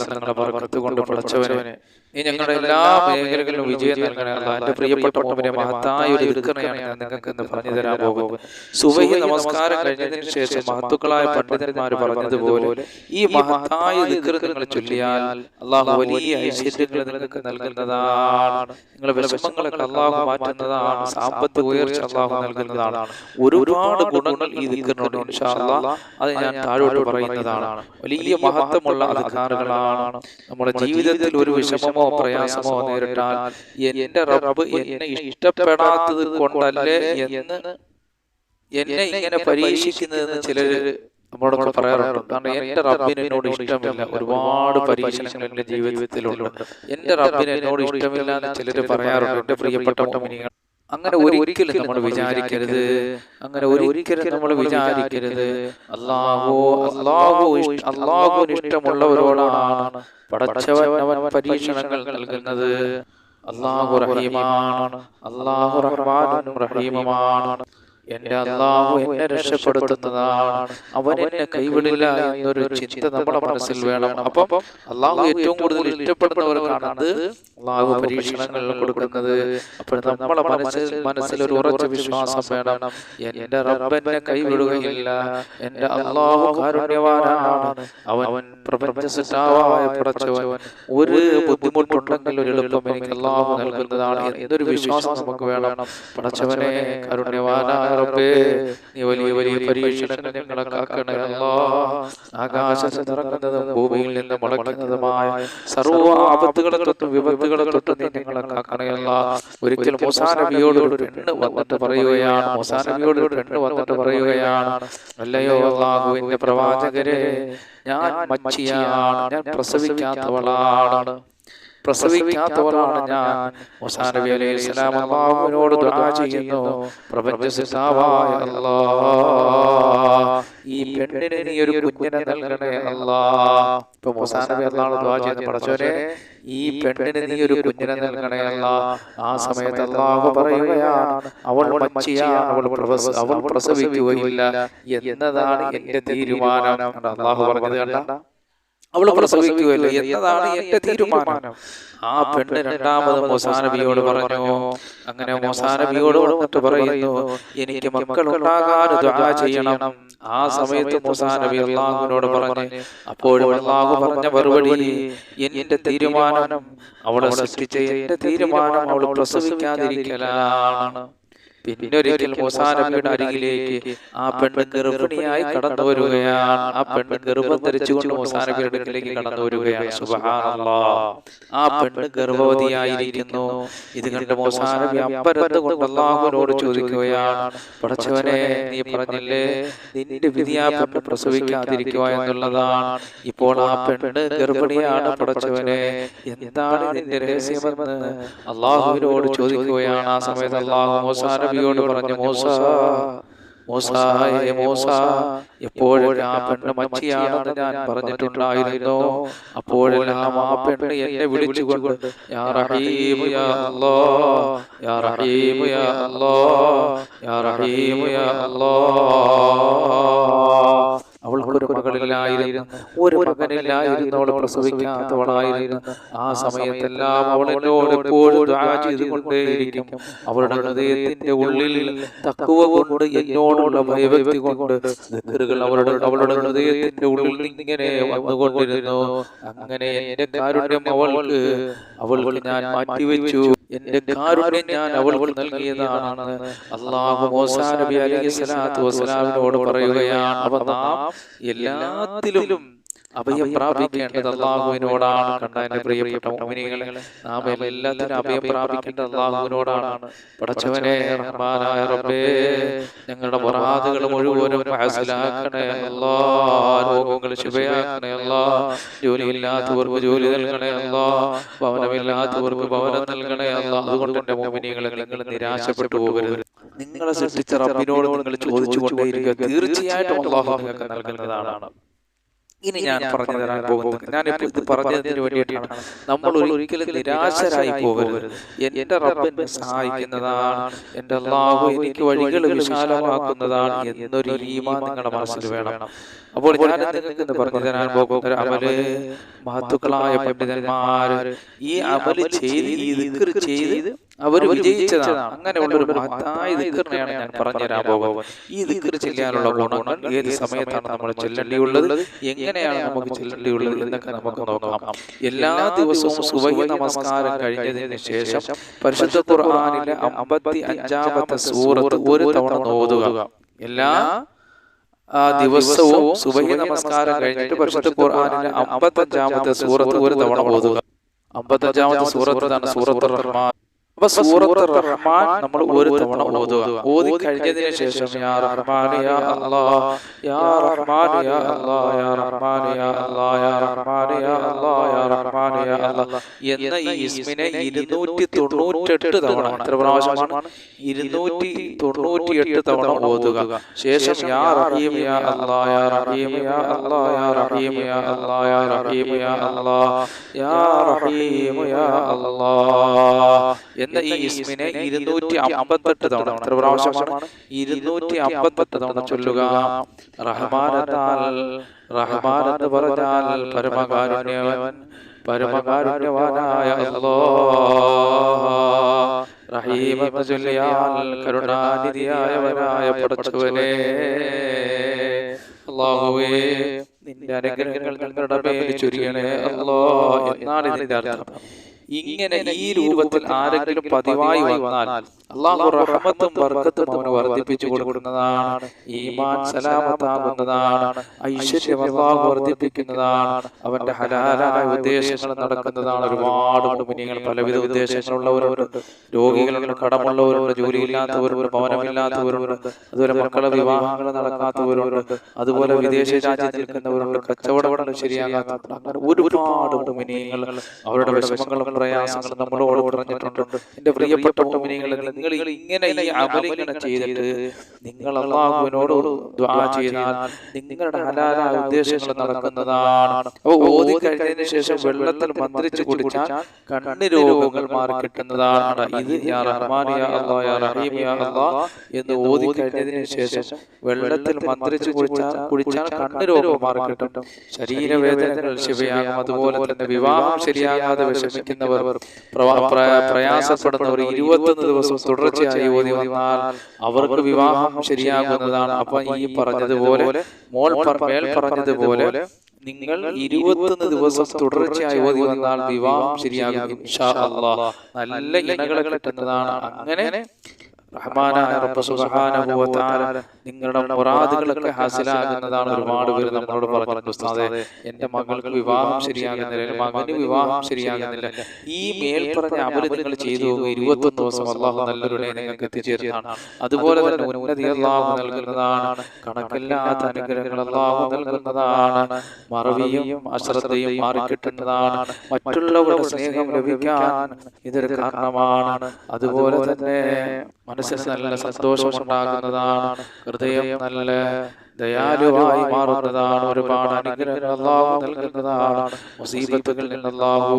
തങ്ങളുടെ ബർക്കത്ത് കൊണ്ട് പടച്ചവനെ നീ ഞങ്ങളുടെ എല്ലാ മേഖലകളിലും വിജയം നൽകണേ അല്ലാ എന്റെ പ്രിയപ്പെട്ട മോമിനെ മഹത്തായ ഒരു ദിക്കറയാണ് ഞാൻ നിങ്ങൾക്ക് ഇന്ന് പറഞ്ഞു തരാൻ പോകുന്നത് സുബഹി നമസ്കാരം കഴിഞ്ഞതിന് ശേഷം മഹത്തുക്കളായ പണ്ഡിതന്മാർ പറഞ്ഞതുപോലെ ഈ മഹത്തായ ദിക്കർ നിങ്ങൾ ചൊല്ലിയാൽ അള്ളാഹു വലിയ ഐശ്വര്യങ്ങൾ നിങ്ങൾക്ക് നൽകുന്നതാണ്. നിങ്ങളുടെ വിഷമങ്ങളൊക്കെ അള്ളാഹു മാറ്റുന്നതാണ്. സാമ്പത്തിക ഉയർച്ച അള്ളാഹു നൽകുന്നതാണ്. ഒരുപാട് ഗുണങ്ങൾ ഈ ദിക്കറിനോട് അത് ഞാൻ താഴോട്ട് പറയുന്നതാണ് വലിയ മഹത്വമുള്ള അധികാരങ്ങളാണ് നമ്മുടെ ജീവിതത്തിൽ ഒരു വിഷമമോ പ്രയാസമോ നേരിട്ടാൽ എന്റെ റബ്ബ് എന്നെ ഇഷ്ടപ്പെടാത്തത് കൊണ്ടല്ലേ എന്ന് എന്നെ ഇങ്ങനെ പരീക്ഷിക്കുന്നതെന്ന് ചിലര് നമ്മളോടൊക്കെ പറയാറുണ്ട്. കാരണം എന്റെ റബ്ബിന് എന്നോട് ഇഷ്ടമില്ല. ഒരുപാട് പരീക്ഷണങ്ങൾ എന്റെ ജീവിതത്തിലുണ്ട്. എന്റെ റബ്ബിന് എന്നോട് ഇഷ്ടമില്ല എന്ന് ചിലര് പറയാറുണ്ട്. എന്റെ പ്രിയപ്പെട്ട മോമിനികൾ അങ്ങനെ ഒരിക്കലും നമ്മൾ വിചാരിക്കരുത്. അങ്ങനെ ഒരിക്കലും നമ്മൾ വിചാരിക്കരുത്. അല്ലാഹോ അല്ലാഹോ അല്ലാഹോ ഇഷ്ടമുള്ളവരോടാണ് പടച്ചവൻ അവൻ പരീക്ഷണങ്ങൾ നൽകുന്നത്. അള്ളാഹു റഹീമാണ്. അള്ളാഹു റഹ്മാനും റഹീമുമാണ്. എന്റെ അള്ളാഹു എന്നെ രക്ഷപ്പെടുത്തുന്നതാണ്. അവൻ എന്നെ കൈവിടില്ല എന്നൊരു ചിന്ത നമ്മുടെ മനസ്സിൽ വേണം. അപ്പം അള്ളാഹു ഏറ്റവും കൂടുതൽ ഇഷ്ടപ്പെടുന്നവർക്കാണത് അള്ളാഹു പരീക്ഷണങ്ങൾ കൊടുക്കുന്നത്. അപ്പോൾ നമ്മളെ മനസ്സിൽ മനസ്സിൽ ഒരു ഉറച്ച വിശ്വാസം വേണം. എന്റെ റബ്ബെന്നെ കൈവിടുകയില്ല. എന്റെ അള്ളാഹു കാരുണ്യവാനാണ്. അവൻ പ്രപഞ്ച സൃഷ്ടാവായ പടച്ചവൻ ഒരു ബുദ്ധിമുട്ടുണ്ടെങ്കിൽ ഒരു എളുപ്പം എനിക്ക് അള്ളാഹു നൽകുന്നതാണ്. എന്നൊരു വിശ്വാസം നമുക്ക് വേണം. പടച്ചവനെ കാരുണ്യവാനായ റബ്ബേ നീ വലിയ വലിയ പരീക്ഷണങ്ങൾ ഞങ്ങളെ കാക്കണേ അല്ലാ ആകാശത്ത് നിറങ്ങുന്നതും ഭൂമിയിൽ നിന്ന് സർവ ആപത്തുകളെ തൊട്ടും വിപത്തുകളെ തൊട്ടും നീ ഞങ്ങളെ കാക്കണേ അല്ലാ ഒരിക്കൽ മൂസാ നബിയോട് ഒരു പെണ്ണ് വന്നിട്ട് പറയുകയാണ്. മൂസാ നബിയോട് ഒരു പെണ്ണ് വന്നിട്ട് പറയുകയാണ്. അല്ലയോ അള്ളാഹുവിന്റെ പ്രവാചകരെ ഞാൻ മച്ചിയാണ് ഞാൻ പ്രസവിക്കാത്തവളാണ്. പ്രസവിക്കാത്തവളാണ് ഞാൻ. മൂസാ നബി അലൈഹി അള്ളാഹുവിനോട് ദുആ ചെയ്യുന്നു. പ്രപഞ്ചസിതാവായ സൃഷ്ടാവായ ഈ പെണ്ണിന് നീ ഒരു കുഞ്ഞിനെ നൽകണേ അല്ലാ ഇപ്പൊ മൂസാ നബി അള്ളാഹു ദുആ ചെയ്ത്. പടച്ചവനെ ഈ പെണ്ണിന് നീ ഒരു കുഞ്ഞിനെ നൽകണേ അല്ലാ ആ സമയത്ത് അള്ളാഹു പറയുകയാണ്. അവൾ മച്ചിയാണ് അവൾ അവൾ പ്രസവിക്കുകയില്ല. എന്നതാണ് എന്റെ തീരുമാനം. അള്ളാഹു പറഞ്ഞത് കണ്ട? അവൾ പ്രസവിക്കുമല്ലോ എന്നതാണ് എന്റെ തീരുമാനം. ആ പെണ്ണ് രണ്ടാമത് മോസാനബിയോട് പറഞ്ഞു. അങ്ങനെ മോസാനബിയോട് വന്നിട്ട് പറയുന്നു എനിക്ക് മക്കൾ ഉണ്ടാകാൻ ദുആ ചെയ്യണം. ആ സമയത്ത് മോസാനബി അള്ളാഹുവിനോട് പറഞ്ഞു അപ്പോഴും അള്ളാഹു പറഞ്ഞ മറുപടി എന്റെ തീരുമാനം അവളെ സൃഷ്ടിച്ച എന്റെ തീരുമാനം അവൾ പ്രസവിക്കാതിരിക്കലാണ്. പിന്നെ ഒരിക്കൽ മൂസാനബിയുടെ അരികിലേക്ക് ആ പെണ്ണ് ഗർഭിണിയായി കടന്നു വരികയാണ്. ആ പെണ്ണ് ഗർഭം ധരിച്ചുകൊണ്ട് മൂസാനബിയുടെ അടുക്കിലേക്ക് കടന്നു വരികയാണ്. ആ പെണ്ണ് ഗർഭവതിയായിരിക്കുന്നു. ഇത് കണ്ട് മൂസാനബി അപ്പരത്ത് കൊണ്ട് അള്ളാഹുവിനോട് ചോദിക്കുകയാണ് പടച്ചവനെ നീ പറഞ്ഞില്ലേ നിന്റെ വിധി ആ പെണ്ണ് പ്രസവിക്കാതിരിക്കുക എന്നുള്ളതാണ്. ഇപ്പോൾ ആ പെണ്ണ് ഗർഭിണിയാണ് പടച്ചവനെ എന്താണ് നിന്റെ രഹസ്യമെന്ന് അള്ളാഹുവിനോട് ചോദിക്കുകയാണ്. ആ സമയത്ത് അള്ളാഹു മൂസാനബിയോട് പറഞ്ഞു മൂസ മൂസായെ മൂസ എപ്പോഴും ആ പെണ്ണ് മച്ചിയാണെന്ന് ഞാൻ പറഞ്ഞിട്ടുണ്ടായിരുന്നു? അപ്പോഴെല്ലാം ആ പെണ്ണ് എന്നെ വിളിച്ചുകൊണ്ട് യാ റഹീമു യാ അല്ലാ യാ റഹീമു യാ അല്ലാ യാ റഹീമു യാ അല്ലാ. അവൾക്കൊരു മകളില്ലായിരുന്നു ഒരു മകനില്ലായിരുന്നു അവൾ പ്രസവിക്കാത്തവളായിരുന്നു. ആ സമയത്തെല്ലാം അവൾ എന്നോട് എപ്പോഴും ചെയ്തുകൊണ്ടേയിരിക്കും. അവളുടെ ഹൃദയത്തിന്റെ ഉള്ളിൽ തക്കുവ കൊണ്ട് എന്നോടുള്ള ഭയഭക്തി കൊണ്ട് അവളുടെ അവളുടെ ഹൃദയത്തിന്റെ ഉള്ളിൽ ഇങ്ങനെ വന്നുകൊണ്ടിരുന്നു. അങ്ങനെ എന്റെ കാരുണ്യം അവൾക്ക് അവൾക്ക് ഞാൻ മാറ്റിവെച്ചു. എന്റെ കാരുണ്യം ഞാൻ അവൾക്ക് നൽകിയതാണെന്ന് അള്ളാഹു മോസാ നബി അലൈഹി സ്വലാത്തു വസ്സലാമിനോട് പറയുകയാണ്. അപ്പൊ നാം എല്ലാത്തിലും അഭയം പ്രാപിക്കേണ്ടത് അള്ളാഹുവിനോടാണ് കണ്ട എന്റെ പ്രിയപ്പെട്ട മോമിനികളെ നാം എല്ലാത്തിനും അഭയം പ്രാപിക്കേണ്ടത് അള്ളാഹുവിനോടാണ്. പടച്ചവനെ റഹ്മാനായ റബ്ബേ ഞങ്ങളുടെ പുറാതുകൾ മുഴുവനും മനസ്സിലാക്കണേ അല്ലാ രോഗങ്ങൾ ശുഭയാക്കണേ അല്ലാ ജോലിയില്ലാത്തവർക്ക് ജോലി നൽകണേ അല്ലാ ഭവനമില്ലാത്തവർക്ക് ഭവനം നൽകണേ അല്ലാ അതുകൊണ്ട് എന്റെ മോമിനികളെ നിങ്ങൾ നിരാശപ്പെട്ടു പോകരുത്. നിങ്ങളെ സൃഷ്ടിച്ച റബ്ബിനോട് നിങ്ങൾ ചോദിച്ചു കൊണ്ടേയിരിക്കുക തീർച്ചയായിട്ടും അള്ളാഹു നിങ്ങൾക്ക് നൽകുന്നതാണ് ഇനി ഞാൻ പറഞ്ഞു തരാൻ പോകുന്നത്. ഞാനിപ്പോൾ ഇത് പറഞ്ഞതിന് വേണ്ടിയിട്ടാണ്. നമ്മൾ ഒരിക്കലും നിരാശരായി പോകരുത്. എന്റെ റബ്ബിനെ സഹായിക്കുന്നതാണ്. എന്റെ അള്ളാഹു എനിക്ക് വഴികൾ വിശാലമാക്കുന്നതാണ് എന്നൊരു ഈമാൻ നിങ്ങളുടെ മനസ്സിൽ വേണം. അപ്പോൾ ഞാൻ നിങ്ങൾക്ക് ഇന്ന് പറഞ്ഞു തരാൻ പോകുന്ന അമൽ മഹത്തുക്കളായ പണ്ഡിതന്മാർ ഈ അമൽ ചെയ്ത് ഈ ചെയ്ത് അവർ വിജയിച്ചതാണ്. അങ്ങനെയുള്ള ഒരു മഹത്തായ ദിക്കറിനെയാണ് ഞാൻ പറഞ്ഞു തരാൻ പോകുന്നത്. ഈ ദിക്കർ ചെല്ലാനുള്ള ഗുണങ്ങൾ ഏത് സമയത്താണ് നമ്മൾ ചെല്ലേണ്ടിയുള്ളത് എങ്ങനെയാണ് നമുക്ക് ചെല്ലേണ്ടിയുള്ളത് എന്നൊക്കെ നമുക്ക് നോക്കാം. എല്ലാ ദിവസവും സുബഹി നമസ്കാരം കഴിഞ്ഞതിന് ശേഷം പരിശുദ്ധ ഖുർആനിലെ അമ്പത്തി അഞ്ചാമത്തെ സൂറത്ത് ഒരു തവണ ഓതുക. എല്ലാ ആ ദിവസവും സുബഹി നമസ്കാരം കഴിഞ്ഞിട്ട് പരിശുദ്ധ ഖുർആനിലെ അമ്പത്തഞ്ചാമത്തെ സൂറത്ത് ഒരു തവണ ഓതുക. അമ്പത്തഞ്ചാമത്തെ സൂറത്താണ് സൂറത്ത് റഹ്മാൻ. അപ്പൊ സൂറത്ത് റഹ്മാൻ നമ്മൾ ഒരു തവണ ഓതുക ഓതി കഴിഞ്ഞതിന് ശേഷം യാ റഹ്മാൻ യാ അല്ലാഹ് യാ റഹ്മാൻ യാ അല്ലാഹ് യാ റഹ്മാൻ യാ അല്ലാഹ് യാ റഹ്മാൻ യാ അല്ലാഹ് യാ റഹ്മാൻ യാ അല്ലാഹ് എന്ന ഈ ഇസ്മിനെ ഇരുന്നൂറ്റി തൊണ്ണൂറ്റെട്ട് തവണ എത്ര പ്രാവശ്യമാണ് ഇരുന്നൂറ്റി തൊണ്ണൂറ്റിയെട്ട് തവണ ഓതുക ശേഷം യാ റഹീം യാ അല്ലാഹ് യാ റഹീം യാ അല്ലാഹ് യാ റഹീം യാ അല്ലാഹ് യാ റഹീം യാ അല്ലാഹ് യാ റഹീം യാ അല്ലാഹ് എന്ന ഈ ഇസ്മിനെ ഇരുന്നൂറ്റി അമ്പത്തെട്ട് തവണ എത്ര പ്രാവശ്യമാണ് ഇരുന്നൂറ്റി അമ്പത്തെട്ട് തവണ ചൊല്ലുക. റഹ്മാനത്താൽ റഹ്മാൻ എന്ന് പറഞ്ഞാൽ പരമകാരുണ്യവൻ പരമകാരുണ്യവാനായ റഹീം എന്ന് ചൊല്ലിയാൽ കരുണാനിധിയായവനായ പടച്ചവനെ. അള്ളാഹുവേ നിന്റെ അനുഗ്രഹങ്ങൾ ഞങ്ങളുടെ മേൽ ചൊരിയണേ അല്ലോ എന്നാണ് ഇതിന്റെ അർത്ഥം. ഇങ്ങനെ ഈ രൂപത്തിൽ ആരെങ്കിലും പതിവായി വന്നാൽ അള്ളാഹു റഹ്മത്തും വർക്കത്തും അവന് വർദ്ധിപ്പിച്ചു കൊടുക്കുന്നതാണ്. ഈമാൻ സലാമത്താകുന്നതാണ്. ഐശ്വര്യം അള്ളാഹു വർദ്ധിപ്പിക്കുന്നതാണ്. അവന്റെ ഹലാലായ ഉദ്ദേശങ്ങൾ നടക്കുന്നതാണ്. ഒരുപാട് കുടുംബിനികൾ പലവിധ ഉദ്ദേശങ്ങളുള്ളവരുണ്ട് രോഗികളുടെ കടമുള്ളവരുണ്ട് ജോലിയില്ലാത്തവരുണ്ട്. ഭവനമില്ലാത്തവരുണ്ട്. അതുപോലെ മക്കളെ വിവാഹങ്ങൾ നടക്കാത്തവരുണ്ട്. അതുപോലെ വിദേശ രാജ്യത്ത് നിൽക്കുന്നവരുണ്ട്. കച്ചവടം ശരിയാകാത്തവരുണ്ട്. അങ്ങനെ ഒരുപാട് മുനികൾ അവരുടെ വിഷമങ്ങളും പ്രയാസങ്ങളും നമ്മളോട് പറഞ്ഞിട്ടുണ്ട്. എന്റെ പ്രിയപ്പെട്ട മുനികളെ നിങ്ങൾ ഇങ്ങനെ ഈ അമലിങ്ങനെ ചെയ്തിട്ട് നിങ്ങൾ അള്ളാഹുവിനോട് ദ്വാ ചെയ്താൽ നിങ്ങളുടെ ഹലാലായ ഉദ്ദേശങ്ങൾ നടക്കുന്നതാണ്. അപ്പൊ ഓതി കഴിഞ്ഞതിന് ശേഷം വെള്ളത്തിൽ മന്ത്രിച്ചു കുടിച്ചാൽ കണ്ണ് രോഗങ്ങൾ മാറി കിട്ടുന്നതാണ്. ഇത് യാ റഹ്മാൻ യാ അല്ലാഹ് യാ റഹീം യാ അല്ലാഹ് എന്ന് ഓതി കഴിഞ്ഞതിന് ശേഷം വെള്ളത്തിൽ മന്ത്രിച്ചു കുടിച്ചാൽ കുടിച്ചാൽ കണ്ണ് രോഗം മാറി കിട്ടും. ശരീരവേദനകൾ ശിവയാകും അതുപോലെ തന്നെ വിവാഹം ശരിയാകാതെ വിഷമിക്കുന്നവർ പ്രയാസപ്പെടുന്നവർ ഇരുപത്തൊന്ന് ദിവസം തുടർച്ചയായി ഓതി വന്നാൽ അവർക്ക് വിവാഹം ശരിയാകുന്നതാണ്. അപ്പൊ ഈ പറഞ്ഞതുപോലെ മോൾ മേൽ പറഞ്ഞതുപോലെ നിങ്ങൾ ഇരുപത്തൊന്ന് ദിവസം തുടർച്ചയായി ഓതി വന്നാൽ വിവാഹം ശരിയാകും നല്ല ഇണകളെ കിട്ടുന്നതാണ്. അങ്ങനെ റഹ്മാനായ റബ്ബ് സുബ്ഹാനഹു വ തആല നിങ്ങളുടെ മുറാദുകളൊക്കെ ഹാസിലാകുന്നതാണ് ഒരുപാട് പേര് നമ്മളോട് പറഞ്ഞു ഉസ്താദെ എന്റെ മകൾക്ക് വിവാഹം ശരിയാകുന്നില്ല മകന് വിവാഹം ശരിയാകുന്നില്ല. ഈ മേൽപ്പറഞ്ഞ പറഞ്ഞ അമൽ നിങ്ങൾ ചെയ്തു ഇരുപത്തൊന്ന് ദിവസം അള്ളാഹു നല്ലൊരു നിങ്ങൾക്ക് എത്തിച്ചേരുന്നതാണ്. അതുപോലെ തന്നെ ഉന്നതി അള്ളാഹു നൽകുന്നതാണ്. കണക്കില്ലാത്ത അനുഗ്രഹങ്ങൾ അള്ളാഹു നൽകുന്നതാണ്. മറവിയും അശ്രദ്ധയും മാറിക്കിട്ടുന്നതാണ്. മറ്റുള്ളവരുടെ സ്നേഹം ലഭിക്കാൻ ഇതൊരു കാരണമാണ്. അതുപോലെ തന്നെ മനസ്സിന് നല്ല സന്തോഷം ഉണ്ടാകുന്നതാണ് ഹൃദയം നല്ല ദയാലുവായി മാറുന്നതാണ്. ഒരുപാട് അനുഗ്രഹങ്ങൾ അള്ളാഹു നൽകുന്നതാണ്. മുസീബത്തുകളിൽ നിന്ന് അള്ളാഹു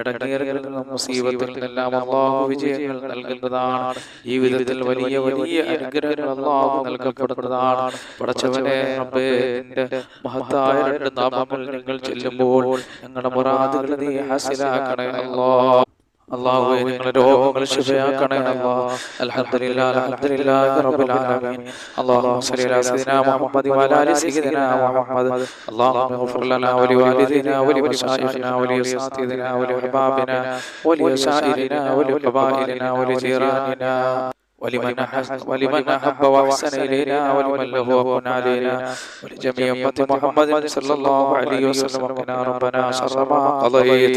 ഇടങ്ങേറുകളിൽ നിന്നും മുസീബത്തുകളിൽ നിന്നെല്ലാം അള്ളാഹു വിജയങ്ങൾ നൽകുന്നതാണ്. ഈ വിധത്തിൽ വലിയ വലിയ അനുഗ്രഹങ്ങൾ അള്ളാഹു നൽകപ്പെടുന്നതാണ്. പടച്ചവനെ റബ്ബേ മഹത്തായ രണ്ട് നാമങ്ങൾ നിങ്ങൾ ചെല്ലുമ്പോൾ ഞങ്ങളുടെ മുറാദുകൾ നീ ഹാസിലാക്കണേ അള്ളാഹ്. അള്ളാഹുവെ നിങ്ങളുടെ രോഗങ്ങൾ ശുഭയാക്കണേ അല്ലാഹ് അൽഹംദുലില്ലാഹ് അൽഹംദുലില്ലാഹി റബ്ബിൽ ആലമീൻ അല്ലാഹുമ്മ സ്വല്ലി അലാ സയ്യിദിനാ മുഹമ്മദ് വഅലാ ആലി സയ്യിദിനാ മുഹമ്മദ് അല്ലാഹുമ്മ ഇഗ്ഫിർ ലനാ വലി വാലിദിനാ വലി മശായിഖിനാ വലി അസാതിദിനാ വലി അഹ്ബാബിനാ വലി ശായിരിനാ വലി ഖബായിലിനാ വലി ജീറാനിനാ ولمن أحسن ولمن أحب وأحسن إلينا ولمن له وكن علينا ولجميع أمة محمد صلى الله عليه وسلم وقنا ربنا شر ما قضيت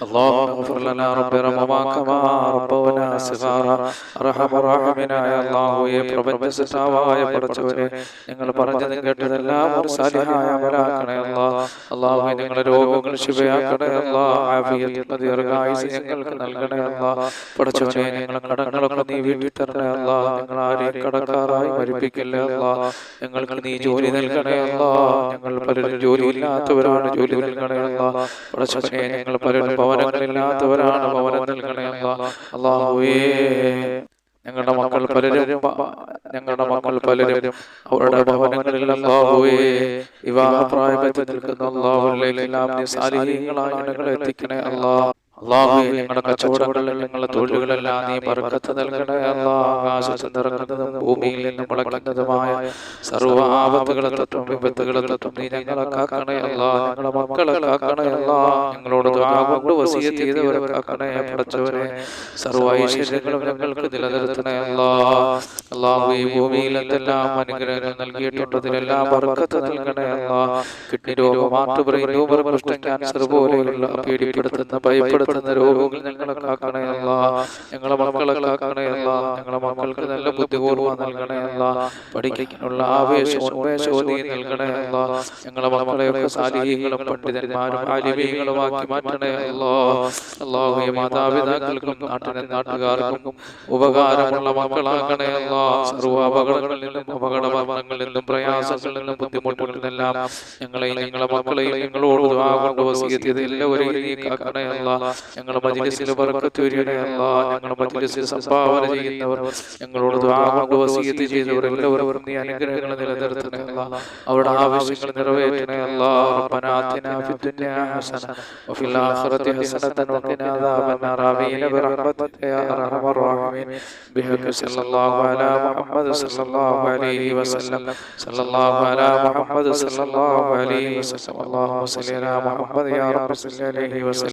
اللهم اغفر لنا رب رمضا كما ربنا صغارا അർഹമ റഹീമിനായ അല്ലാഹുവേ പ്രപഞ്ച സൃഷ്ടാവായ പടച്ചവനെ ഞങ്ങൾ പറഞ്ഞതും കേട്ടതെല്ലാം ഒരു സാലിഹായ അമലാക്കണേ അല്ലാ അള്ളാഹു ഞങ്ങളുടെ രോഗങ്ങൾ ശിവയാക്കണേ അല്ലാ ആഫിയത്ത് ദീർഘായുസ് ഞങ്ങൾക്ക് നൽകണേ അല്ലാ പടച്ചവനെ ഞങ്ങളെ കടങ്ങളൊക്കെ നീ വീട്ടിൽ തരണേ അല്ലാ ഞങ്ങൾ ആരെയും കടക്കാറായി മരിപ്പിക്കല്ലേ അല്ലാ ഞങ്ങൾക്ക് നീ ജോലി നൽകണേ അല്ലാ ഞങ്ങൾ പലരും ജോലി ഇല്ലാത്തവരാണ് ജോലി നൽകണേ അല്ലാ പടച്ചവനെ ഞങ്ങൾ പലരും ഭവനങ്ങളില്ലാത്തവരാണ് ഭവനത്തിൽ അള്ളാഹുവേ ഞങ്ങളുടെ മക്കൾ പലരും ഞങ്ങളുടെ മക്കൾ പലരും അവരുടെ ഭവനങ്ങളിൽ അല്ലാഹുവേ വിവാഹ പ്രായത്തിൽ നിൽക്കുന്ന അള്ളാഹുലേക്കെല്ലാം നീ സാലിഹീങ്ങളായ ഇണകളെ എത്തിക്കണേ അല്ലാ അള്ളാഹുവേ ഞങ്ങളുടെ കച്ചവടങ്ങളിൽ ഞങ്ങളുടെ തൊഴിലുകളെല്ലാം നീ പറക്കത്ത് നൽകണേ. ആകാശത്ത് നിറങ്ങുന്നതും ഭൂമിയിൽ നിന്നും മുളയ്ക്കുന്നതുമായ സർവ ആപത്തുകളെ തൊട്ടും വിപത്തുകളെ തൊട്ടും നീ ഞങ്ങളെ കാക്കണേ അല്ലാ ഞങ്ങളുടെ മക്കളെ കാക്കണേ. അല്ലാ ഞങ്ങളോട് കൊണ്ട് വസിയത്ത് ചെയ്തവരെ കാക്കണേ പടച്ചവനെ സർവ ഐശ്വര്യങ്ങളും ഞങ്ങൾക്ക് നിലനിർത്തണേ അല്ലാ അള്ളാഹു ഈ ഭൂമിയിൽ എന്തെല്ലാം അനുഗ്രഹങ്ങൾ നൽകിയിട്ടുണ്ട് ബർക്കത്ത് നൽകണേ. അല്ലാ കിഡ്നി രോഗം ആട്ടുപറയും ട്യൂമർ കുഷ്ഠം ക്യാൻസർ പോലെയുള്ള പീഡിപ്പെടുത്തുന്ന ഭയപ്പെടുത്തുന്ന രോഗങ്ങൾ ഞങ്ങളെ കാക്കണേ അല്ലാ ഞങ്ങളെ മക്കളെ കാക്കണേ അല്ലാ ഞങ്ങളെ മക്കൾക്ക് നല്ല ബുദ്ധിപൂർവം നൽകണേ അല്ലാ പഠിക്കാനുള്ള ആവേശവും ഉന്മേഷവും നീ നൽകണേ അല്ലാ ഞങ്ങളെ മക്കളെയൊക്കെ സാലിഹീങ്ങളും പണ്ഡിതന്മാരും ആലിമീങ്ങളുമാക്കി മാറ്റണേ അല്ലാ അല്ലാഹു മാതാപിതാക്കൾക്കും നാട്ടിനും നാട്ടുകാർക്കും ഉപകാരമുള്ള മക്കളാക്കണേ സർവ അപകടങ്ങളിൽ നിന്നും അപകട നിന്നും പ്രയാസങ്ങളിൽ നിന്നും ബുദ്ധിമുട്ടുകളിൽ നിന്നെല്ലാം ഞങ്ങളെയും ഞങ്ങളെ മക്കളെയും ഞങ്ങളോട് ആകൊണ്ട് കൊണ്ട് വസിയത്ത് ചെയ്ത് എല്ലാവരെയും നീ കാക്കണേ ഞങ്ങൾ മജിലിസിൽ പറക്കത്തൂരിയുടെ അല്ല ഞങ്ങൾ മജിലിസിൽ സംഭാവന ചെയ്യുന്നവർ ഞങ്ങളോട് കൊണ്ട് വസീയത്ത് ചെയ്തവർ എല്ലാവരും നീ അനുഗ്രഹങ്ങൾ നിലനിർത്തണേ അല്ല അവരുടെ ആവശ്യങ്ങൾ നിറവേറ്റണേ അല്ല റബ്ബനാത്തിന ഫിദ്ദുനിയ ഹസന വഫിൽ ആഖിറതി ഹസന വഖിനാ അദാബൻ റബീന ബിറഹ്മതിക യാ അർഹമർ റഹീമീൻ ബിഹഖി സല്ലല്ലാഹു അലാ മുഹമ്മദ് സല്ലല്ലാഹു അലൈഹി വസല്ലം. സല്ലല്ലാഹു അലാ മുഹമ്മദ് സല്ലല്ലാഹു അലൈഹി വസല്ലം. അല്ലാഹു സല്ലി മുഹമ്മദ് യാ റബ്ബി സല്ലി അലൈഹി വസല്ലം.